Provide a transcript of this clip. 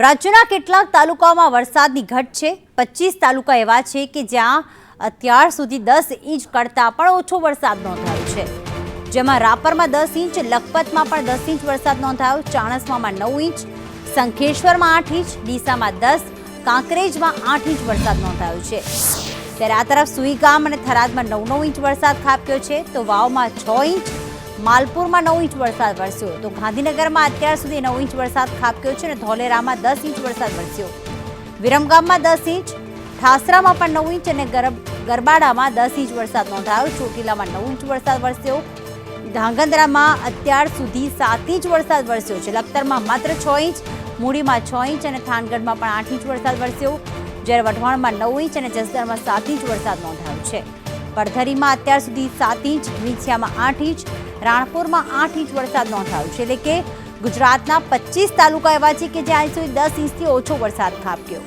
રાજ્યના કેટલાક તાલુકાઓમાં વરસાદની ઘટ છે. પચીસ તાલુકા એવા છે કે જ્યાં અત્યાર સુધી દસ ઇંચ કરતાં પણ ઓછો વરસાદ નોંધાયો છે. જેમાં રાપરમાં દસ ઇંચ, લખપતમાં પણ દસ ઇંચ વરસાદ નોંધાયો ચાણસ્મામાં નવ ઇંચ શંખેશ્વરમાં આઠ ઇંચ, ડીસામાં દસ, કાંકરેજમાં આઠ ઇંચ વરસાદ નોંધાયો છે. ત્યારે આ તરફ સુઈગામ અને થરાદમાં નવ નવ ઇંચ વરસાદ ખાબક્યો છે. તો વાવમાં છ ઇંચ માલપુરમાં નવ ઇંચ વરસાદ વરસ્યો તો ગાંધીનગરમાં અત્યાર સુધી નવ ઇંચ વરસાદ ખાબક્યો છે અને ધોલેરામાં દસ ઇંચ વરસાદ વરસ્યો. વિરમગામમાં દસ ઇંચ, ઠાસરામાં પણ નવ ઇંચ અને ગરબ, ગરબાડામાં દસ ઇંચ વરસાદ નોંધાયો. ચોટીલામાં નવ ઇંચ વરસાદ વરસ્યો. ધાંગધ્રામાં અત્યાર સુધી સાત ઇંચ વરસાદ વરસ્યો છે. લખતરમાં માત્ર છ ઇંચ, મૂડીમાં છ ઇંચ અને થાનગઢમાં પણ આઠ ઇંચ વરસાદ વરસ્યો. જ્યારે વઢવાણમાં નવ ઇંચ અને જસદણમાં સાત ઇંચ વરસાદ નોંધાયો છે. પડધરીમાં અત્યાર સુધી સાત ઇંચ, વિંછિયામાં આઠ ઇંચ રાણપુરમાં આઠ ઇંચ વરસાદ નોંધાયો છે. એટલે કે ગુજરાતના પચીસ તાલુકા એવા છે કે જ્યાં સુધી દસ ઇંચથી ઓછો વરસાદ ખાબક્યો.